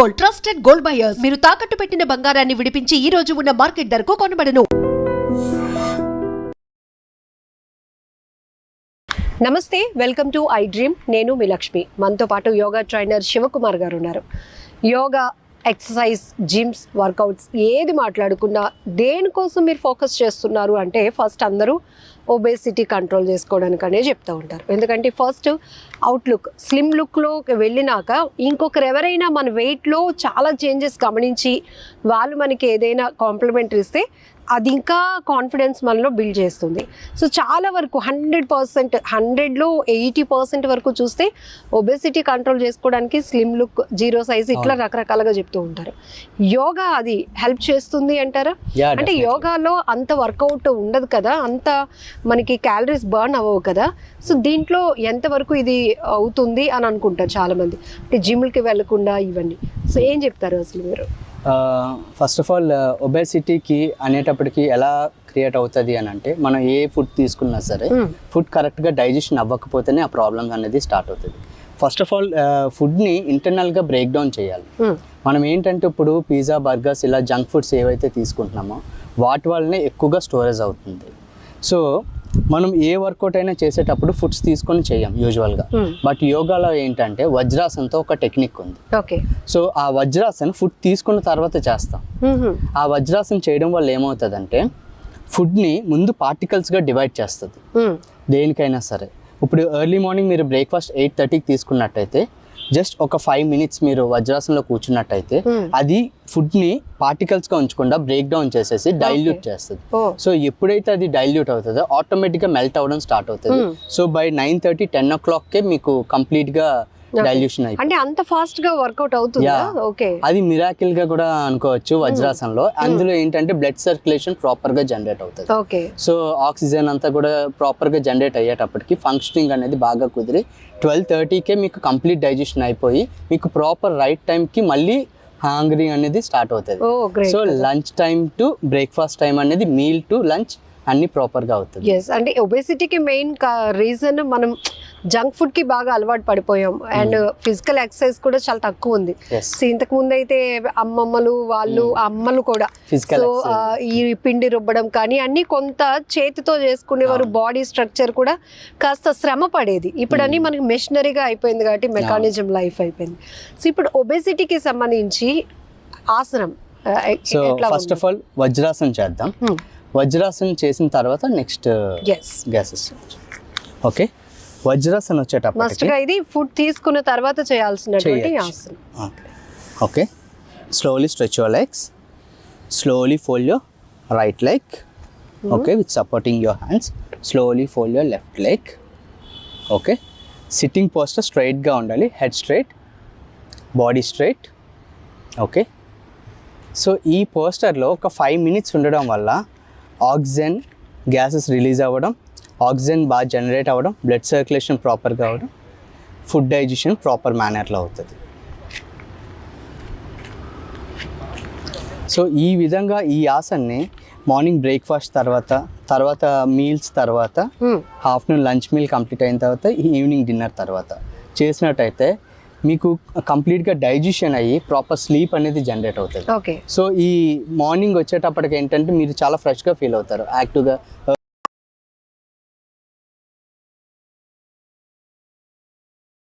Gold trusted gold buyers. మీరు తాకట్టు పెట్టిన బంగారాన్ని విడిపించి ఈ రోజు ఉన్న మార్కెట్ ధరకు కొనబడను. నమస్తే వెల్కమ్ టు ఐ డ్రీమ్. నేను మీ లక్ష్మి. మనతో పాటు యోగా ట్రైనర్ శివకుమార్ గారు ఉన్నారు. యోగా ఎక్సర్సైజ్ జిమ్స్ వర్కౌట్స్ ఏది మాట్లాడుకున్నా దేనికోసం మీరు ఫోకస్ చేస్తున్నారు అంటే ఫస్ట్ అందరూ ఒబేసిటీ కంట్రోల్ చేసుకోవడానికనే చెప్తూ ఉంటారు. ఎందుకంటే ఫస్ట్ అవుట్లుక్ స్లిమ్ లుక్లో వెళ్ళినాక ఇంకొకరు ఎవరైనా మన వెయిట్లో చాలా చేంజెస్ గమనించి వాళ్ళు మనకి ఏదైనా కాంప్లిమెంటరీ ఇస్తే అది ఇంకా కాన్ఫిడెన్స్ మనలో బిల్డ్ చేస్తుంది. సో చాలా వరకు హండ్రెడ్ పర్సెంట్ హండ్రెడ్లో ఎయిటీ పర్సెంట్ వరకు చూస్తే ఒబెసిటీ కంట్రోల్ చేసుకోవడానికి స్లిమ్ లుక్ జీరో సైజ్ ఇట్లా రకరకాలుగా చెప్తూ ఉంటారు. యోగా అది హెల్ప్ చేస్తుంది అంటారా? అంటే. యోగాలో అంత వర్కౌట్ ఉండదు కదా అంత మనకి క్యాలరీస్ బర్న్ అవ్వవు కదా. సో దీంట్లో ఎంతవరకు ఇది అవుతుంది అని అనుకుంటారు చాలా మంది అంటే జిమ్కి వెళ్ళకుండా ఇవన్నీ. సో ఏం చెప్తారు అసలు మీరు? ఫస్ట్ ఆఫ్ ఆల్ ఒబేసిటీకి అనేటప్పటికి ఎలా క్రియేట్ అవుతుంది అని అంటే మనం ఏ ఫుడ్ తీసుకున్నా సరే. ఫుడ్ కరెక్ట్గా డైజెషన్ అవ్వకపోతేనే ఆ ప్రాబ్లమ్స్ అనేది స్టార్ట్ అవుతుంది. ఫస్ట్ ఆఫ్ ఆల్ ఫుడ్ని ఇంటర్నల్గా బ్రేక్ డౌన్ చేయాలి. Hmm. మనం ఏంటంటే ఇప్పుడు పిజ్జా బర్గర్స్ ఇలా జంక్ ఫుడ్స్ ఏవైతే తీసుకుంటున్నామో వాటి వల్లనే ఎక్కువగా స్టోరేజ్ అవుతుంది. సో మనం ఏ వర్కౌట్ అయినా చేసేటప్పుడు ఫుడ్స్ తీసుకొని చేయం యూజువల్గా Hmm. బట్ యోగాలో ఏంటంటే వజ్రాసంతో ఒక టెక్నిక్ ఉంది. ఓకే సో ఆ వజ్రాసన్ ఫుడ్ తీసుకున్న తర్వాత చేస్తాం. ఆ వజ్రాసన్ చేయడం వల్ల ఏమవుతుందంటే ఫుడ్ని ముందు పార్టికల్స్గా డివైడ్ చేస్తుంది. దేనికైనా సరే. ఇప్పుడు ఎర్లీ మార్నింగ్ మీరు బ్రేక్ఫాస్ట్ ఎయిట్ థర్టీకి తీసుకున్నట్టయితే జస్ట్ ఒక ఫైవ్ మినిట్స్ మీరు వజ్రాసనంలో కూర్చున్నట్టయితే Hmm. అది ఫుడ్ని పార్టికల్స్గా ఉంచకుండా బ్రేక్ డౌన్ చేసేసి డైల్యూట్ చేస్తుంది సో ఎప్పుడైతే అది డైల్యూట్ అవుతుందో ఆటోమేటిక్గా మెల్ట్ అవ్వడం స్టార్ట్ అవుతుంది. So by nine thirty ten ఓ క్లాక్కే మీకు కంప్లీట్గా డైల్యూషన్ అయిపోతుంది అంటే అంత ఫాస్ట్గా వర్కౌట్ అవుతుందా. ఓకే అది మిరాకిల్గా కూడా అనుకోవచ్చు వజ్రాసనంలో. అందులో ఏంటంటే బ్లడ్ సర్క్యులేషన్ ప్రాపర్గా జనరేట్ అవుతుంది. ఓకే సో ఆక్సిజన్ అంతా కూడా ప్రాపర్గా జనరేట్ అయ్యేటప్పటికి ఫంక్షనింగ్ అనేది బాగా కుదిరి ట్వెల్వ్ థర్టీకే మీకు కంప్లీట్ డైజెషన్ అయిపోయి మీకు ప్రాపర్ రైట్ టైంకి మళ్ళీ హాంగ్రీ అనేది స్టార్ట్ అవుతుంది. So lunch time to breakfast time అనేది మీల్ టు లంచ్ అన్ని ప్రాపర్గా అవుతుంది. అంటే ఒబేసిటీకి మెయిన్ రీజన్ మనం జంక్ ఫుడ్కి బాగా అలవాటు పడిపోయాం. అండ్ ఫిజికల్ ఎక్సర్సైజ్ కూడా చాలా తక్కువ ఉంది. సో ఇంతకు ముందు అయితే అమ్మమ్మలు వాళ్ళు అమ్మలు కూడా. సో. ఈ పిండి రుబ్బడం కానీ అన్ని కొంత చేతితో చేసుకునేవారు బాడీ స్ట్రక్చర్ కూడా కాస్త శ్రమ పడేది. ఇప్పుడు అన్ని మనకి మెషినరీగా అయిపోయింది కాబట్టి మెకానిజం లైఫ్ అయిపోయింది. సో ఇప్పుడు ఒబేసిటీకి సంబంధించి ఆసనం so first of all Vajrasan చేద్దాం. వజ్రాసన్ చేసిన తర్వాత నెక్స్ట్ గ్యాసెస్ ఓకే వజ్రాసన్గా ఇది ఫుడ్ తీసుకున్న తర్వాత చేయాల్సినటువంటి. ఆసనం. Okay. Slowly stretch your legs slowly fold your right leg okay with supporting your hands slowly fold your left leg okay sitting posture స్ట్రైట్గా ఉండాలి. Head straight body straight okay so ఈ పోస్టర్లో ఒక ఫైవ్ మినిట్స్ ఉండడం వల్ల oxygen gases release అవ్వడం oxygen బాగా generate అవ్వడం బ్లడ్ సర్క్యులేషన్ ప్రాపర్గా అవ్వడం ఫుడ్ డైజెషన్ ప్రాపర్ మేనర్లో అవుతుంది. సో ఈ విధంగా ఈ ఆసన్ని మార్నింగ్ బ్రేక్ఫాస్ట్ తర్వాత తర్వాత మీల్స్ తర్వాత. ఆఫ్టర్నూన్ లంచ్ మీల్ కంప్లీట్ అయిన తర్వాత ఈవినింగ్ డిన్నర్ తర్వాత చేసినట్టయితే మీకు కంప్లీట్గా డైజెషన్ అయ్యి ప్రాపర్ స్లీప్ అనేది జనరేట్ అవుతుంది. ఓకే సో ఈ మార్నింగ్ వచ్చేటప్పటికి ఏంటంటే మీరు చాలా ఫ్రెష్గా ఫీల్ అవుతారు. యాక్టివ్గా